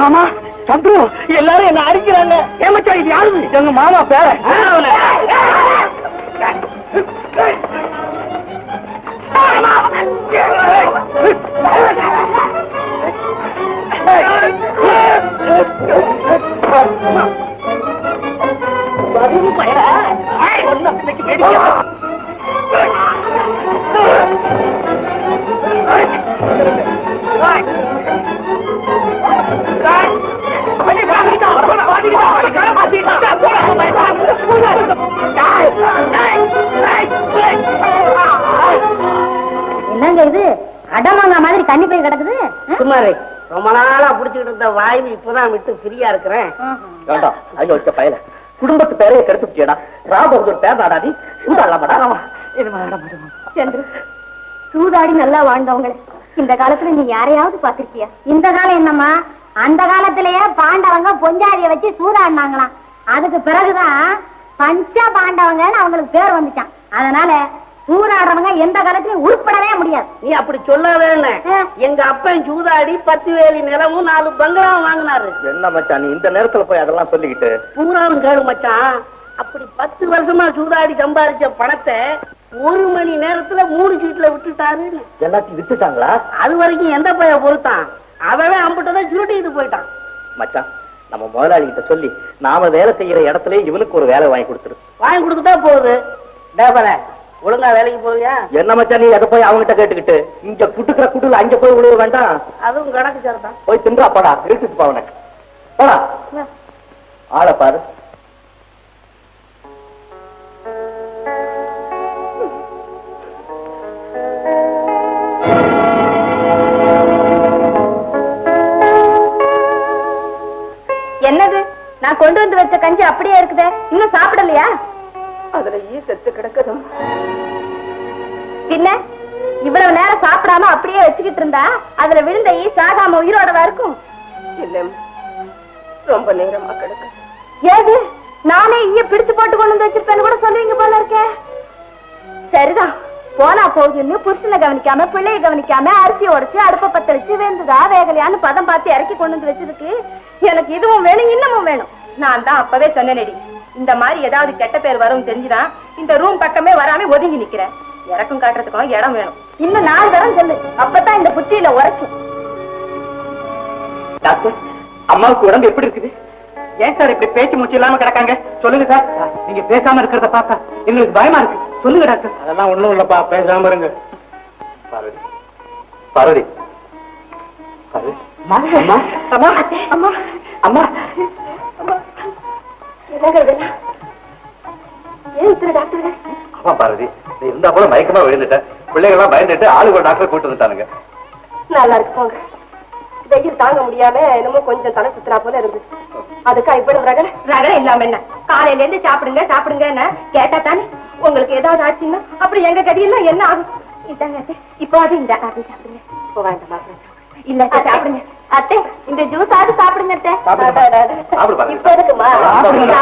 மாமா. சந்துரு எல்லாரும் என்ன அடிக்கிறாங்க. ஏமாச்சா இது யாரு எங்க மாமா பேர. என்னங்க ஆ? சுமாரு ரொம்ப நாளா புடிச்சுக்கிட்டு இருந்த வாய்வு இப்பதான் விட்டு ஃப்ரீயா இருக்கிறேன். வேண்டாம் ஐயோ வச்ச பயல குடும்பத்து பேரைய கெடுத்துட்டியடா ராபகதூர் பேர் நாடாடி சூதாடலாமாடா சந்திரு சூதாடி நல்லா வாழ்ந்தவங்களே. இந்த காலத்துல நீ யாரையாவது பாத்திருக்கியா இந்த காலம் என்னம்மா? அந்த காலத்திலேயே பாண்டவங்க பொஞ்சாதிய வச்சு சூதாடினாங்களாம் அதுக்கு பிறகுதான் பஞ்ச பாண்டவங்கன்னு அவங்களுக்கு பேர் வந்துச்சான் அதனால சூதாடுறவங்க எந்த காலத்திலயும் முடியாது நீ அப்படி சொல்லாதேன்னு. எங்க அப்பன் சூதாடி பத்து வேலி நிலமும் நாலு பங்களாவும் வாங்கினாரு. என்ன மச்சான் நீ இந்த நேரத்துல போய் அதெல்லாம் சொல்லிக்கிட்டு? பூராவும் கேளு மச்சான். அப்படி பத்து வருஷமா சூதாடி சம்பாதிச்ச பணத்தை ஒரு மணி நேரத்துல மூணு சீட்ல விட்டுட்டாருன்னு எல்லாத்தையும் வித்துட்டாங்களா? அது வரைக்கும் எந்த பைய பொறுத்தான்? அவன் அம்பிட்டதான் சுருட்டிட்டு போயிட்டான். மச்சான் நம்ம முதலாளி கிட்ட சொல்லி நாம வேலை செய்யற இடத்துல இவனுக்கு ஒரு வேலை வாங்கி கொடுத்துரு. வாங்கி கொடுத்துட்டா போகுது. ஒழுங்கா வேலைக்கு போறியா? என்ன மச்சான் நீ அதை போய் அவங்ககிட்ட கேட்டுக்கிட்டு? இங்க குட்டுக்கிற குட்டுல அங்க போய் விழுவ வேண்டாம். அதுவும் கணக்கு சேர்த்தான் போய் தின்றா போடா இழுத்துட்டு போ அவனை. போடா. ஆளை பாரு. என்னது? நான் கொண்டு வந்து வச்ச கஞ்சி அப்படியே இருக்குதே. இன்னும் சாப்பிடலையா? அதுல ஈ செத்து கிடக்குதும். பின்ன? இவ்வளவு நேரம் சாப்பிடாம அப்படியே வச்சுக்கிட்டு இருந்தா அதுல விழுந்த ஈ சாகாம உயிரோடவா இருக்கும்? இல்ல ரொம்ப நேரமா கிடக்கு. ஏது? நானே ஈய பிடிச்சு போட்டு கொண்டு வந்து வச்சிருப்பேன்னு கூட சொல்லுவீங்க போல இருக்கே. சரிதான். போனா போகுதுன்னு புருஷனை கவனிக்காம பிள்ளைய கவனிக்காம அரிசி உடைச்சு அடுப்ப பத்த வச்சு வெந்துதா வேகலையான்னு பதம் பார்த்து இறக்கி கொண்டு வந்து வச்சிருக்கு எனக்கு இதுவும் வேணும் இன்னமும் வேணும். நான் தான் அப்பவே சொன்னேனடி. இந்த மாதிரி ஏதாவது கெட்ட பேர் வரும் தெரிஞ்சுதான் இந்த ரூம் பக்கமே வராம ஒதுங்கி நிக்கிறேன். இறக்கம் காட்டுறதுக்கும் இடம் வேணும். இன்னும் நாலு தரம் சொல்லு. அப்பதான் இந்த புத்தியில உரைக்கும். டாக்டர் அம்மாவுக்கு உடம்பு எப்படி இருக்குது? ஏன் சார் இப்படி பேச்சு மூச்சு இல்லாம கிடக்காங்க? சொல்லுங்க சார். நீங்க பேசாம இருக்கிறத பார்த்தா எங்களுக்கு பயமா இருக்கு. சொல்லுங்க டாக்டர். அதெல்லாம் ஒண்ணும் இல்லப்பா. பேசாம இருங்க. பார்வதி பார்வதி. அம்மா. அம்மா. அம்மா. ஆமா பார்வதி நீ இருந்தா போல மயக்கமா விழுந்துட்டேன் பிள்ளைகள்லாம் பயந்துட்டு ஆளுக்கு ஒரு டாக்டர் கூட்டு வந்துட்டானுங்க. நல்லா இருக்கு போங்க. வெயில் தாங்க முடியாம என்னமோ கொஞ்சம் தலை சுத்துறா போல இருந்துச்சு. அதுக்கா இப்படி ரகல? ரகல இல்லாம என்ன? காலையில இருந்து சாப்பிடுங்க சாப்பிடுங்க கேட்டா தானே? உங்களுக்கு ஏதாவது ஆச்சுன்னா அப்புறம் எங்க கதியெல்லாம் என்ன ஆகும்? இதாங்க இப்போ அது இந்த சாப்பிடுங்க. இப்போ வேண்டாம்? மாப்பிள்ளை. இல்ல சாப்பிடுங்க. அத்தை இந்த ஜூஸ் ஆது சாப்பிடுங்க அத்தை. இப்போ இருக்குமா? சாப்பிடுங்க.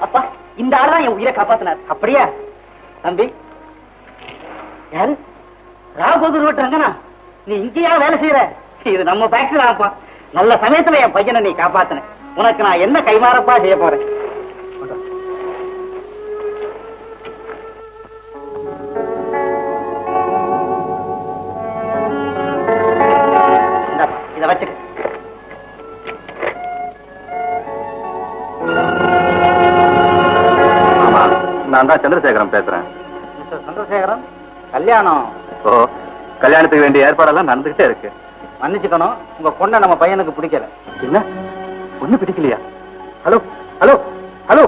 அப்பா இந்த ஆள் தான் என் உயிரை காப்பாத்தினார். அப்படியா? தம்பி. யாரு? ராகோதூர் ரோட்டு நீ இங்கேயா வேலை செய்யற இது நம்ம ஃபேக்டரி ஆப்பா நல்ல சமயத்துல என் பையனை நீ காப்பாத்தின. உனக்கு நான் என்ன கைமாறப்பா செய்ய போறேன்? நான் தான் சந்திரசேகரன் பேசுறேன். மிஸ்டர் சந்திரசேகரன் கல்யாணம். ஓ கல்யாணத்துக்கு வேண்டிய ஏற்பாடெல்லாம் நடந்துகிட்டே இருக்கு. மன்னிச்சுக்கணும் உங்க பொண்ணை நம்ம பையனுக்கு பிடிக்கல. என்ன? ஒண்ணு பிடிக்கலையா? Hello hello hello.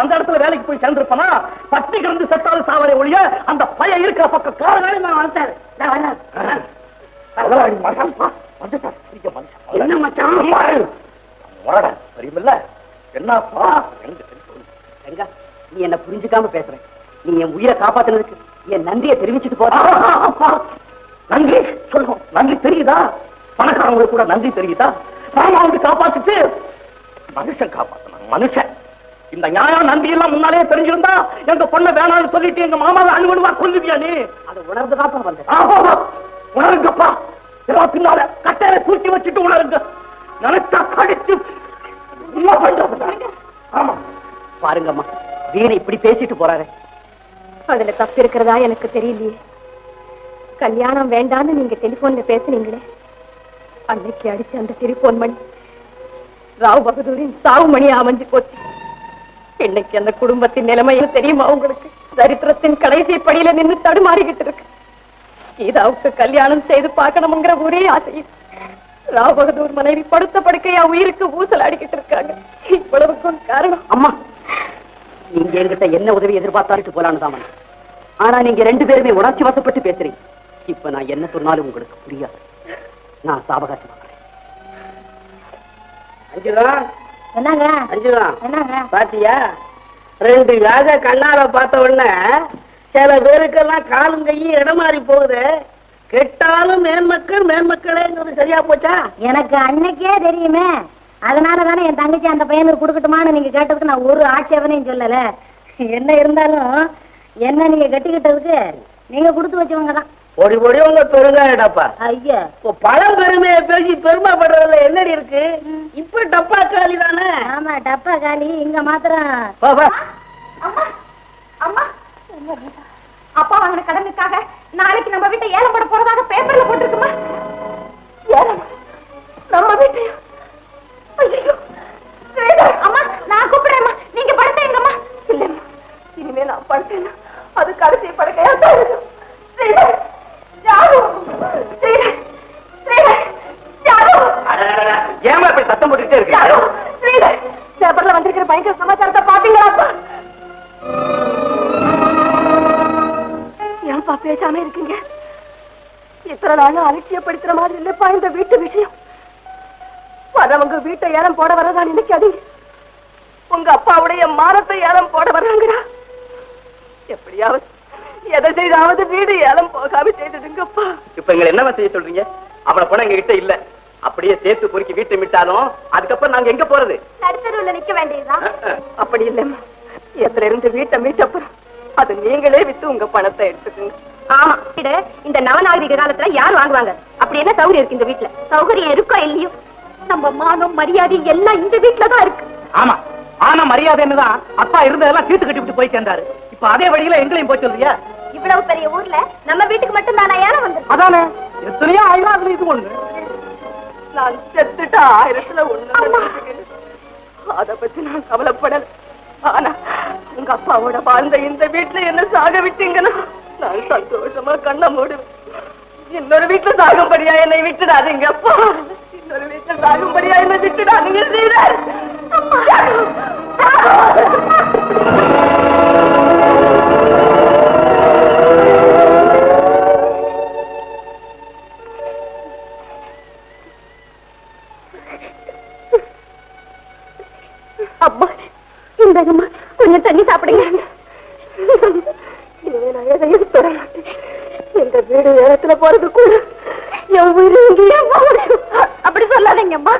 அந்த இடத்துல வேலைக்கு போய் சேர்ந்திருப்பனா? பட்டி கிடந்து செத்தாலும் சாவரை ஒழிய அந்த பையன் இருக்கிற பக்கம் காரணம் நான் வந்துட்டாரு என்ன மச்சான். தெரியுமில்ல? என்னப்பா? நீ என்ன புரிஞ்சுக்காம பேசுற நீ என் உயிரை காப்பாத்துனதுக்கு என் நன்றியை தெரிவிச்சுட்டு போற நன்றி? சொல்லுவோம் நன்றி தெரியுதா? பணக்காரங்களுக்கு கூட நன்றி தெரியுதா? மாமாவுக்கு காப்பாத்துட்டு மனுஷன் காப்பாத்தணும். மனுஷன். இந்த நியாயம் நன்றி எல்லாம் முன்னாலே தெரிஞ்சிருந்தா எங்க பொண்ணை வேணாம்னு சொல்லிட்டு எங்க மாமாவை அணுவணுவா கொல்லுவியா நீ? அதை உணர்ந்துதான் வந்தேன். உணருங்கப்பா. எல்லாம் பின்னால கட்டையில தூக்கி வச்சுட்டு உணருங்க. நினைச்சா கடிச்சு என்ன பண்றது ஆமா. பாருங்கம்மா வீணை இப்படி பேசிட்டு போறாரு. அதுல தப்பு இருக்கிறதா எனக்கு தெரியலையே. கல்யாணம் வேண்டான்னு நீங்க டெலிபோன்ல பேசுனீங்களே. அன்னைக்கு அடிச்ச அந்த டெலிபோன் மணி ராவ் பகதூரின் சாவு மணி அமைஞ்சு போச்சு. இன்னைக்கு அந்த குடும்பத்தின் நிலைமையும் தெரியுமா உங்களுக்கு? சரித்திரத்தின் கடைசி படியில நின்னு தடுமாறிக்கிட்டு இருக்கு. கீதாவுக்கு கல்யாணம் செய்து பார்க்கணுங்கிற ஒரே ஆசையில் ராவ் பகதூர் மனைவி படுத்த படுக்கையா உயிருக்கு ஊசல் அடிக்கிட்டு இருக்காங்க. இவ்வளவுக்கும் காரணம். அம்மா நீங்க என்கிட்ட என்ன உதவி எதிர்பார்த்தாட்டு போலான்னு. ஆனா நீங்க ரெண்டு பேருமே உணர்ச்சி வசப்பட்டு பேசுறீங்க. இப்ப நான் என்ன சொன்னாலும் உங்களுக்கு புரியாது. நான் சாவகாசம். அஞ்சுதான் என்னங்க? அஞ்சுதான் என்னங்க? பாத்தியா? ரெண்டு யாக கண்ணால பார்த்த உடனே சில பேருக்கெல்லாம் காலும் கையும் இடம் மாறி போகுது. கெட்டாலும் மேன்மக்கள் மேன்மக்களேங்கிறது சரியா போச்சா? எனக்கு அன்னைக்கே தெரியுமே. அதனால தானே என் தங்கச்சி அந்த பையனுக்கு கொடுக்கட்டுமான்னு நீங்க கேட்டதுக்கு நான் ஒரு ஆட்சேபனையும் சொல்லல. என்ன இருந்தாலும் என்ன நீங்க கட்டிக்கிட்டதுக்கு நீங்க கொடுத்து வச்சவங்க தான். பொடி பொடி உங்க பெருங்காயடாப்பா. ஐயா. இப்போ பழம் பெருமையை பேசி பெருமைப்படுறதுல என்னடி இருக்கு? இப்ப டப்பா காலி தானே ஆமா டப்பா காலி. இங்க மாத்திரம். அம்மா அம்மா. அப்பா வாங்கின கடனுக்காக நாளைக்கு நம்ம வீட்டை ஏலம் போட போறதாக பேப்பர்ல போட்டிருக்குமா? ஏலம்? நம்ம வீட்டு ஐயோ அம்மா நான் கூப்பிடுறேம்மா. நீங்க படுத்தேங்கம்மா இல்லம்மா. இனிமே நான் படுத்தேன்னா அது கடைசி படுக்கையா தான் இருக்கும். ஸ்ரீதர் ஜானு ஸ்ரீதர் ஸ்ரீதர் ஜானு அடடடடட, ஏம்மா இப்படி சத்தம் போட்டுக்கிட்டே இருக்கு ஸ்ரீதர் பேப்பர்ல வந்திருக்கிற பயங்கர சமாச்சாரத்தை பேசாம இருக்கீங்க? இத்தனை நாளும் அலட்சியப்படுத்துற மாதிரி இல்லப்பா இந்த வீட்டு விஷயம். வரவங்க வீட்டை ஏலம் போட வரதா நினைக்காதீங்க. உங்க அப்பாவுடைய மானத்தை ஏலம் போட வர்றாங்கடா. எப்படியாவது எதை செய்தாவது வீடு ஏலம் போகாம செய்துடுங்கப்பா. இப்ப எங்களை என்ன செய்ய சொல்றீங்க? அவளை போன எங்க கிட்ட இல்ல. அப்படியே சேர்த்து பொறுக்கி வீட்டை விட்டாலும் அதுக்கப்புறம் நாங்க எங்க போறது? நடுத்தருவுல நிக்க வேண்டியதுதான் அப்படி இல்லம்மா. எதுல இருந்து வீட்டை மீட்டப்புறம் அது நீங்களே வித்து உங்க பணத்தை எடுத்துக்கோங்க. ஆமா. வீடு இந்த நவநாகரிக காலத்துல யார் வாங்குவாங்க? அப்படி என்ன சௌகரியம் இருக்கு இந்த வீட்டுல சௌகரியம் இருக்கோ இல்லையோ? நம்ம மானம் மரியாதை எல்லாம் இந்த வீட்டுல தான் இருக்கு. ஆமா. ஆனா மரியாதைன்னு தான் அப்பா இருந்ததெல்லாம் தீர்த்து கட்டி விட்டு போய் சேர்ந்தாரு. இப்ப அதே வழியில எங்களையும் போய் சொல்றியா? இவ்வளவு பெரிய ஊர்ல நம்ம வீட்டுக்கு மட்டும் தானே ஏலம் வந்து? அதானே. எத்தனையோ ஆயிரம் அதுல இது ஒண்ணு. நான் செத்துட்ட ஆயிரத்துல ஒண்ணு அத பத்தி நான் கவலைப்படல. ஆனா உங்க அப்பாவோட வாழ்ந்த இந்த வீட்டுல என்ன சாக விட்டீங்கன்னா நான் சந்தோஷமா கண்ண மூடுவேன். இன்னொரு வீட்டுல சாகும்படியா என்னை விட்டுடாதீங்க அப்பா. இன்னொரு வீட்டுல சாகும்படியா என்னை விட்டுடாதீங்க ஸ்ரீதர் அப்பா இந்தாங்கம்மா கொஞ்சம் தண்ணி சாப்பிடுங்க. இனிமே நான் எதையும் தொட மாட்டேன் எங்க வீடு நேரத்துல போறதுக்குள்ள என் உயிர் இங்கேயே அப்படி சொல்லாதீங்கம்மா.